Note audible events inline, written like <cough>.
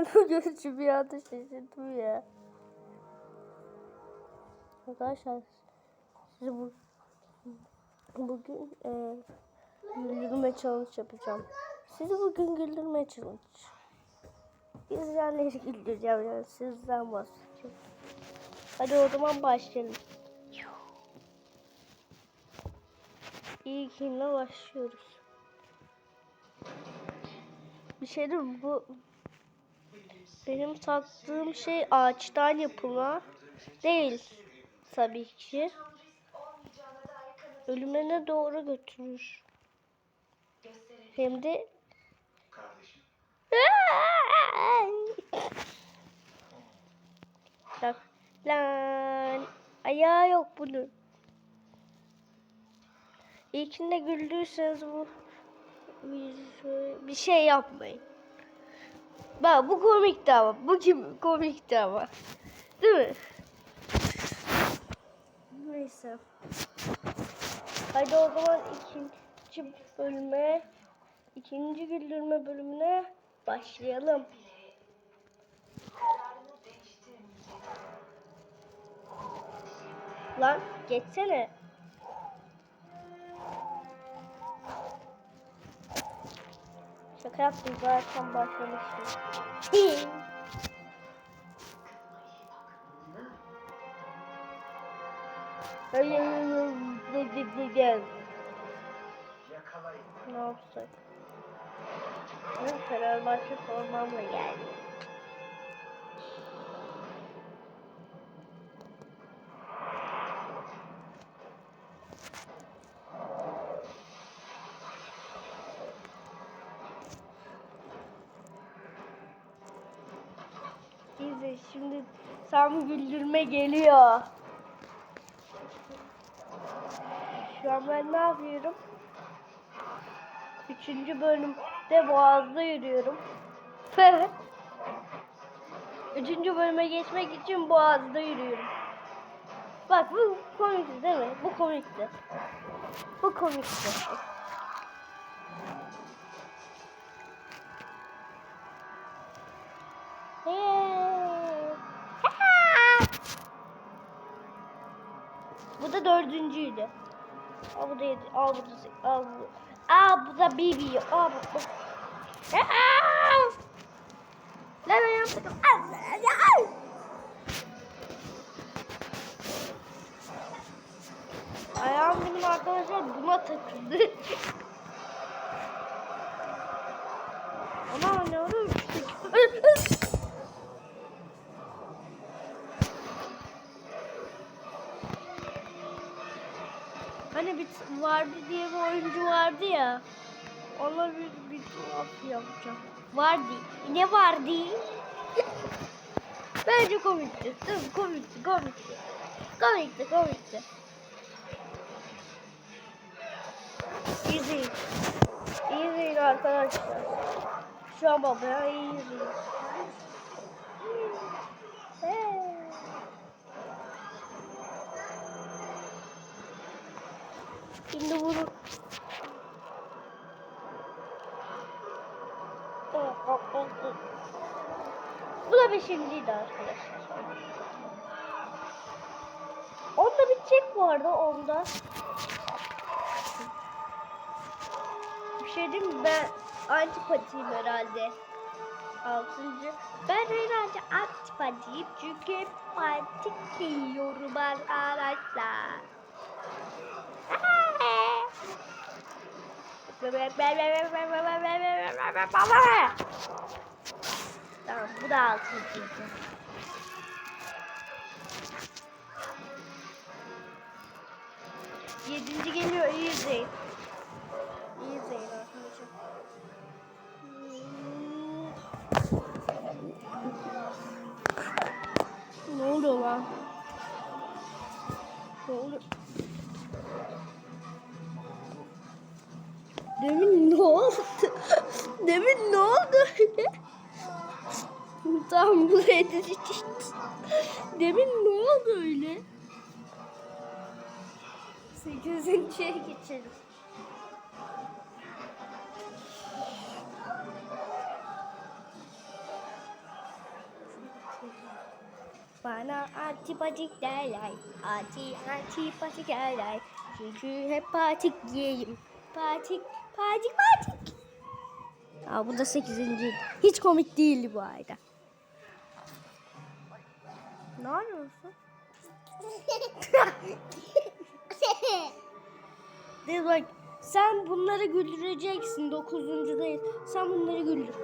<laughs> Görünce bir anda şaşırdım ya. Arkadaşlar size bu bugün e, güldürme challenge yapacağım. Sizi bugün güldürme challenge. İzleyenleri <laughs> güldüreceğim yani sizden bahsedeceğim. Hadi o zaman başlayalım. İlkine başlıyoruz. Bir şey değil mi? Bu benim taktığım şey ağaçtan yapılma değil tabii ki. Ölümüne doğru götürür. Hem de Bak lan ayağı yok bunun. İlkinde güldüyseniz bu bir şey yapmayın. Bak bu komikti ama. Bu kim komikti ama. Değil mi? Neyse. Hadi o zaman ikinci bölüme, ikinci güldürme bölümüne başlayalım. Lan geçsene. Yaptım zaten başlamıştım. ne yapsak? Fenerbahçe formamla geldim. Şimdi tam güldürme geliyor. Şu an ben ne yapıyorum? Üçüncü bölümde Boğaz'da yürüyorum. Üçüncü bölüme geçmek için Boğaz'da yürüyorum. Bak bu komikti değil mi? Bu komikti. Bu komikti. Da dördüncüydü. Aa bu da yedi. Aa bu da se- Aa bu. Aa bu da Bibi. Aa bu. bu. Aa! Lan ayağım takım. Ayağım benim arkadaşlar buna takıldı. <laughs> Ama ne Hani bir vardı diye bir oyuncu vardı ya. Ona bir, bir tuhaf yapacağım. Vardı. Ne vardı? Bence komikti. Değil mi? Komikti, komikti. Komikti, komikti. İzleyin. İzleyin arkadaşlar. Şu an babaya iyi izleyin. Hey. Şimdi bunu. Bu da beşinciydi arkadaşlar. Onda bitecek bu arada onda. Bir şey diyeyim mi? Ben antipatiyim herhalde. Altıncı. Ben herhalde antipatiyim çünkü patik giyiyorum arkadaşlar. Tamam bu da altıncıydı. Yedinci geliyor iyi izleyin. İyi izleyin arkadaşlar. Ne oluyor lan? Ne oluyor? Demin ne oldu? <laughs> Demin ne oldu <laughs> tamam buraya. Demin ne oldu öyle? Sekizinciye geçelim. Bana antipatik derler. Anti antipatik derler. Çünkü hep patik giyeyim. Patik, patik, patik. Aa, bu da sekizinci. Hiç komik değildi bu arada. Ne yapıyorsun? <laughs> De bak sen bunları güldüreceksin. Dokuzuncu değil. Sen bunları güldür.